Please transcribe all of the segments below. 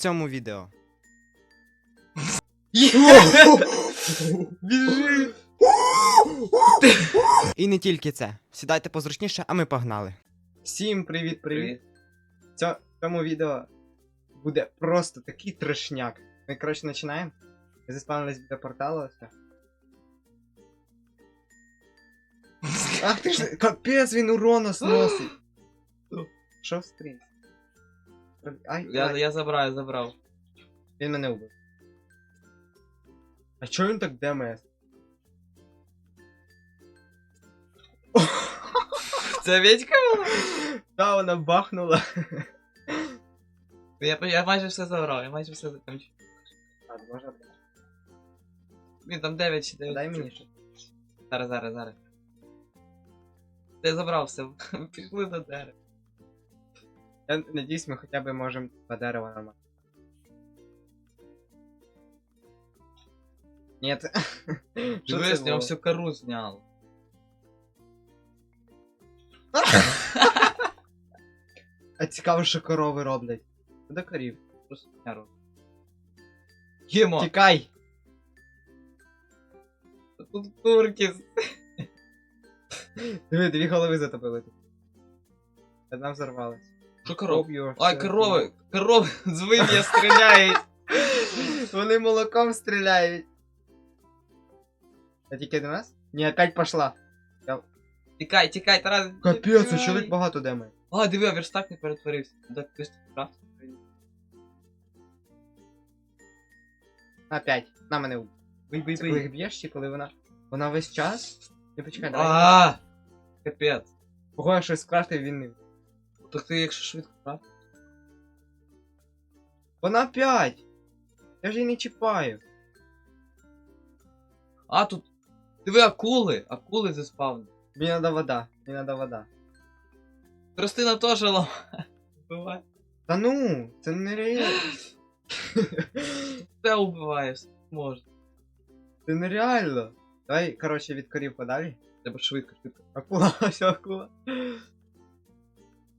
цьому відео. Біжи! І не тільки це. Сідайте позручніше, а ми погнали. Всім привіт, привіт. В цьому відео буде просто такий трешняк. Ми, коротше, починаємо. Ми заспавнились біля порталу. Ах ти ж, капець, він урона сносить. Що в стрім? Ай, Я, ай, я забрав, я забрав. він мене убив. А чого він так ДМС? Це Вітька? Та, вона бахнула. Я, я майже все забрав, я майже все закінчив. Ладно, можна. Він там 9 чи 9. Дай мені ще. Зараз, зараз, зараз. Ти забрав все. Пішли до дерева. Я надіюсь, ми хоча б можемо по дереву нормально. Нет. Це я було? всю кору зняв. А цікаво, що корови роблять. Куди корів? Просто нерву. Ємо! Тікай! Тут курки. Диви, дві голови затопили. Одна взорвалась. Що коров? Ай, все. корови! Корови з вим'я стріляють! Вони молоком стріляють. А тільки до нас? Ні, опять пошла. Тікай, тікай, Тарас! Капець, а чоловік багато деми. А, диви, а верстак не перетворився. Так, хтось крафт. Опять. На мене убив. Бий, бий, Це коли бий. їх б'єш чи коли вона. Вона весь час. Не почекай, давай. А, Капець. Кого я щось скрафтив, він не. Так ти якщо швидко крафт. Вона опять! Я ж її не чіпаю. А, тут. Диви, акули! Акули заспавнили. Мені надо вода. Мені надо вода. Тростина теж. Вбиває. Та ну, це нереально. Все вбиває, все можна. Це нереально. Давай, коротше, від корів подалі. Треба швидко, швидко. Акула, ось акула.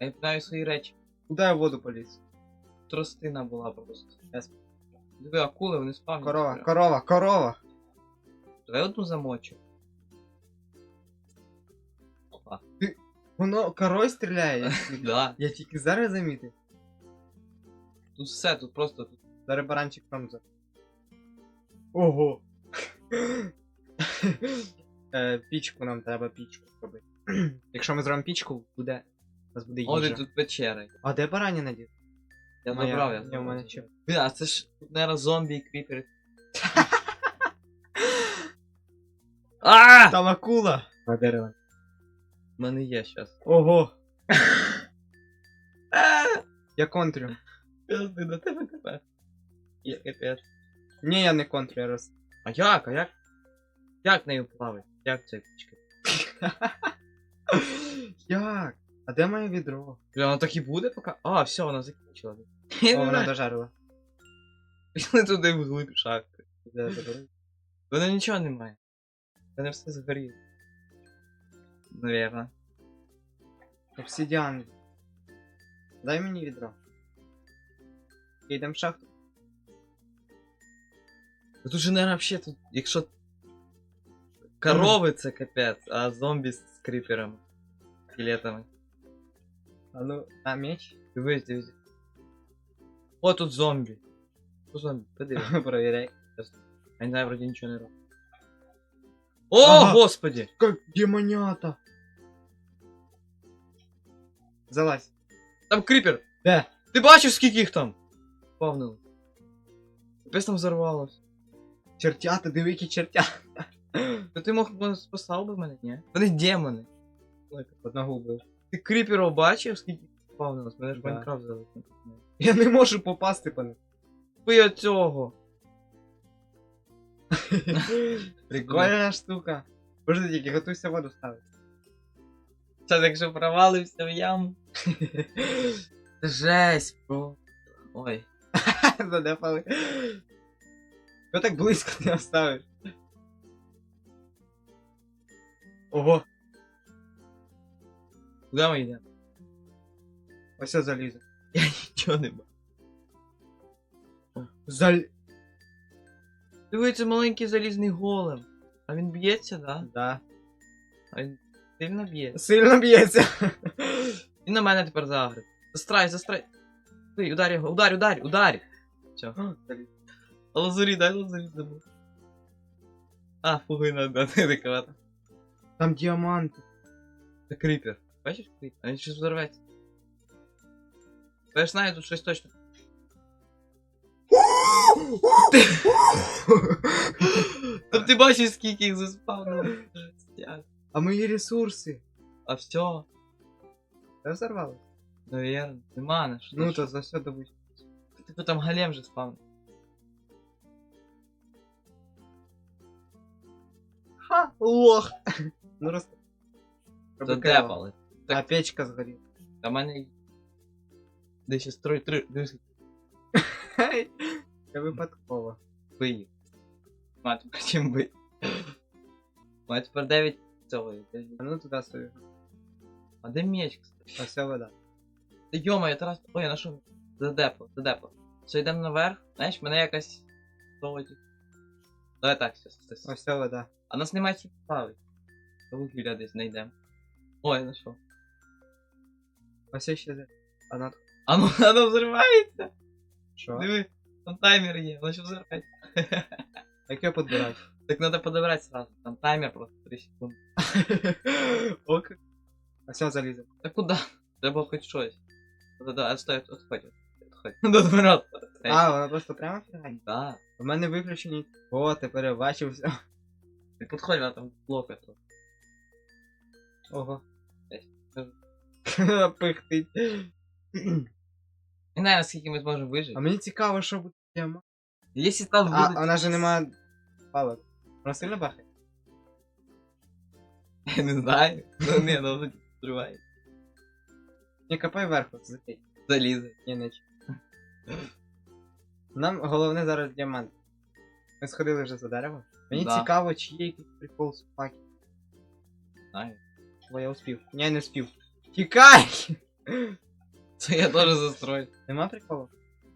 Я знаю свої речі. Куди я в воду поліз? Тростина була просто. Щас. Диви, акули, вони спавнять. Корова, корова, корова. Давай одну замочу. Опа. Воно корой стріляє. Да. Я тільки зараз замітив. Тут все, тут просто тут. Зараз баранчик промзе. Ого. е, пічку нам треба пічку зробити. Якщо ми зробимо пічку, буде. У нас буде О, де тут печери. А де бараніна дід? Я Моя- забрав, я Ні, забрав. мене ще. Блін, а це ж, тут, наверное, зомбі і кріпери. А! Там акула! На дерево. У мене є щас. Ого! Я контрю. Пизди, до тебе тепер. Є капець. Ні, я не контрю, я роз. А як? А як? Як нею плавить? Як це пічка? Як? А де моє відро? Бля, воно так і буде поки. А, все, вона закінчила. О, вона дожарила. Пішли туди в глиб шахти. Де заберу? Вона нічого немає. Вона все згоріло. Наверно. Обсидіан. Дай мені відро. Йдемо в шахту. Ну тут же, наверное, вообще тут, якщо. Корови це капець, а зомбі з кріперами. Скелетами. А ну, а меч? Дивись, дивись. О, тут зомбі. Тут зомбі, подивись. Провіряй. Я не знаю, вроді нічого не робить. О, Ага. господи! Как демонята! Залазь. Там кріпер! Де? Ти бачиш, скільки їх там? Павнило. Капець там взорвалось. Чертята, диви, які чертята. То ти мог би спасав би мене, ні? Вони демони. Одного вбив. Ти кріперов бачив, скільки їх павнилось? Мене ж Да. Майнкрафт залишив. Я не можу попасти по них. Ви от цього. Прикольна штука. Боже, тільки готуйся воду ставити. Це якщо провалився в яму. Жесть, бро. Ой. Задефали. Що так близько не оставиш? Ого, Куди ми йдемо? ось це залізо. Нічого не бачу. Заль... Дивіться, маленький залізний голем. А він б'ється, да? Да. А він сильно б'є. Сильно б'ється. Він на мене тепер загрив. Застрай, застрай. Ти, ударь його, ударь, ударь, ударь. Все. Лазурі, дай лазурі забув. А, фуги надо, не адекватно. Там діаманти. Це кріпер. Бачиш кріпер? А він щось взорветься. Я ж знаю, тут щось точно. Там ти бачиш, скільки їх заспавнило. Жестяк. А мої ресурси. А все, Це взорвалося? наверное, нема на що. Ну ти то за все добуть. що? Типу там голем же спавнив. Ха, лох. Ну роз... Задепали. А печка згоріла. Та в мене. й- Десь ще строй три. Дивись, Хей, Це випадково. бий. Мать тепер чим бий. Мать тепер 9 цього. є, десь. А ну туди собі. А де меч, кстати? А все вода. Та йома, я Тарас. Ой, я нашов. Задепо, задепо. Все, йдемо наверх. Знаєш, мене якась. Золоті. Давай так, все, все, все. Ось все вода. А нас немає чим ставити. Та вугілля десь знайдемо. Ой, я Знайшов. Ось ще де. А на А ну, воно взривається. що? Диви, там таймер є, воно ще взривається. Як його підбирати? Так надо подобрать сразу. Там таймер просто 3 секунди. Ок. А все залізе. Та куди? Треба хоч щось. Да-да, отстой, отходь. Отходь. До дверот. А, вона просто прямо фігань. Да. У мене виключені. О, тепер я бачив все. Ти підходь, вона там блоки тут. Ого. Пихтить. Не знаю, наскільки ми зможемо вижити. А мені цікаво, що буде діамант. Якщо там А, буде... вона же нема палок. Вона сильно бахає? Я не знаю. Ну не, ну воно взриває. Не копай вверху, закрий. Залізе. Ні, не. Нам головне зараз діамант. Ми сходили вже за дерево. Мені Да. цікаво, чи є якийсь прикол з паки. Знаю. Бо я успів. Ні, не успів. Тікай! Це я теж застрою. Нема приколу?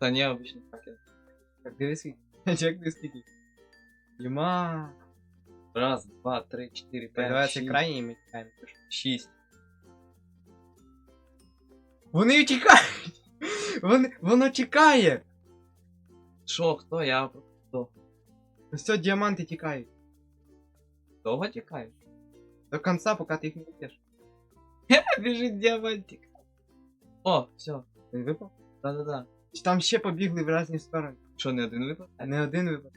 Та ні, обично так. я- Так, дивись скільки. Чек дивись скільки. Юма. Раз, два, три, чотири, п'ять, Давай це шість, крайній і ми тікаємо. шість. Вони тікають! Вони, воно тікає! Що, хто? Я просто Все, діаманти тікають. довго тікаю. До кінця, поки ти їх не б'єш. Біжить діамантик. О, все. Він випав? Да-да-да. Чи Там ще побігли в різні сторони. Що, не один випав? А не один випав.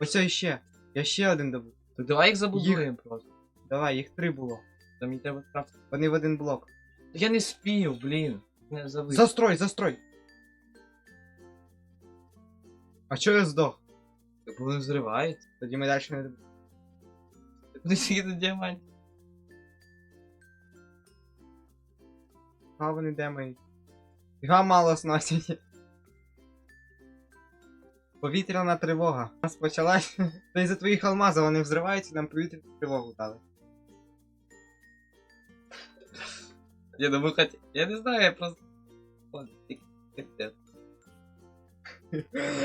Ось ось ще. Я ще один добув. Так давай їх забудуємо просто. Давай, їх три було. Там мені треба скрафтити. Вони в один блок. Я не спів, блін. Не забив. Застрой, застрой! А чого я здох? Так вони взриваються. Тоді ми далі не добули. Куди сидіти діамант? А вони де мої? Мало сносять. Повітряна тривога. У нас почалась. Та із-за твоїх алмазів вони взриваються, нам повітряну тривогу дали. Я думаю, хоч... Я не знаю, я просто...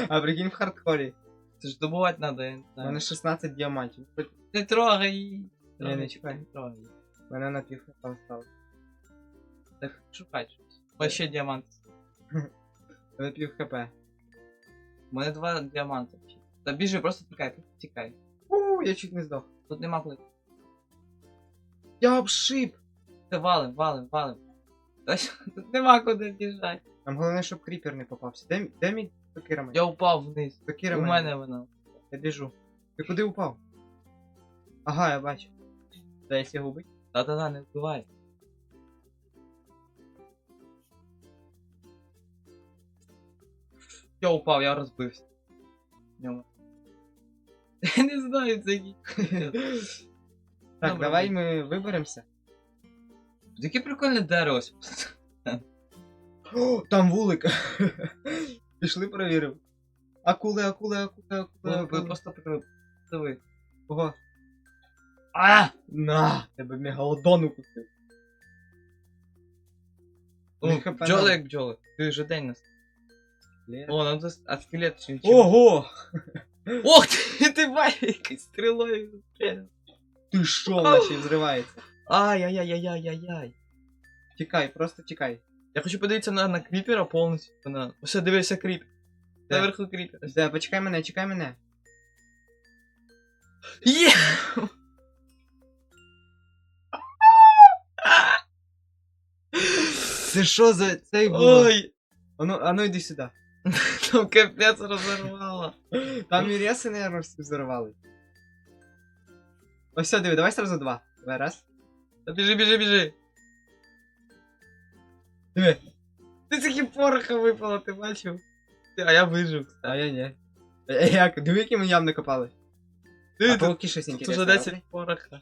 А прикинь в хардкорі. Це ж добувати треба, я не У мене 16 діамантів. Не трогай її. Ні, не чекай. Не трогай. Мене на пів там стало. Так шукай щось. О, ще діамант. На пів хп. У мене два діаманти. Та біжи, просто тікай, тікай. У, я чуть не здох. Тут нема куди. Я обшип! Та валим, валим, валим. Та що, тут нема куди біжати. Нам головне, щоб кріпер не попався. Де, де мій сокира? Я упав вниз. Сокира У мене вона. Я біжу. Ти куди упав? Ага, я бачу. Десь його убить. Та-та-та, не вбивай. Я упав, я розбився. Ньому. Я не знаю, це який. Так, Добре, давай ми виберемося. Яке прикольне дерево. О, там вулик. Пішли перевіримо. Акули, акули, акули, акули, акули. просто прикольно. Диви. Ого. А! На! Тебе мегалодон укусив. Хп бджоли як бджоли. Ти вже день нас. О, нам тут а скелет чи нічого. Ого! Ох ти, ти бачиш, якийсь стрілою. стріляв. Ти що, вона ще й взривається. Ай-яй-яй-яй-яй-яй. Тікай, просто тікай. Я хочу подивитися на, на кріпера повністю. На... Все, дивися кріп. Де? Наверху кріпер. Де, почекай мене, чекай мене. Є! Це що за цей було? Ой! Ану, ану йди сюди. Там капець розорвало. Там і реси, наверное, всі взорвали. Ось все, диви, давай сразу два. Давай, раз. Та біжи, біжи, біжи. Диви. Ти тільки пороха випало, ти бачив? А я вижив. А я ні. Е, Як? Диви, які ми ям накопали. Ти, А тут, пауки щось тут інтересне. уже 10 роблять? пороха.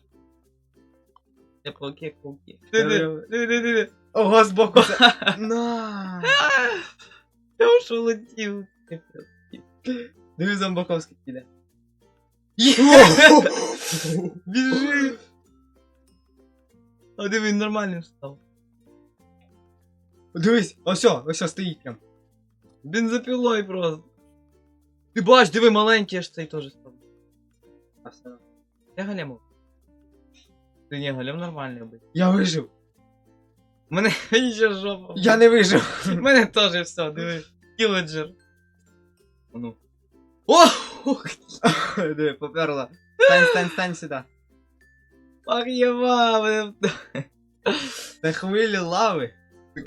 Я пауки, пауки. Ти, ти, Диви. ти, ти. Ого, збоку. На. Я уж улетів. Диви, зомбаковський піде. Біжи! А диви, він нормальним став. Дивись, ось, ось стоїть прям. Бензопилой просто. Ти бач, диви, маленький аж цей теж став. А все. Я голем. Ти не голем нормальний обить. Я вижив. Мене ще жопа. Я не вижив. У мене теж все, диви. Кілоджер. А Ну. О! Диви, поперла. Стань, стань, стань сюди. Ах, єва, мене... Це хвилі лави.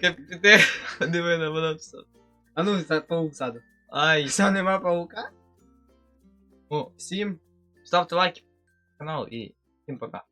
Капіте, диви на мене все. А ну, паук ззаду. Ай. Все, нема паука? О, Всім. ставте лайки канал і всім пока.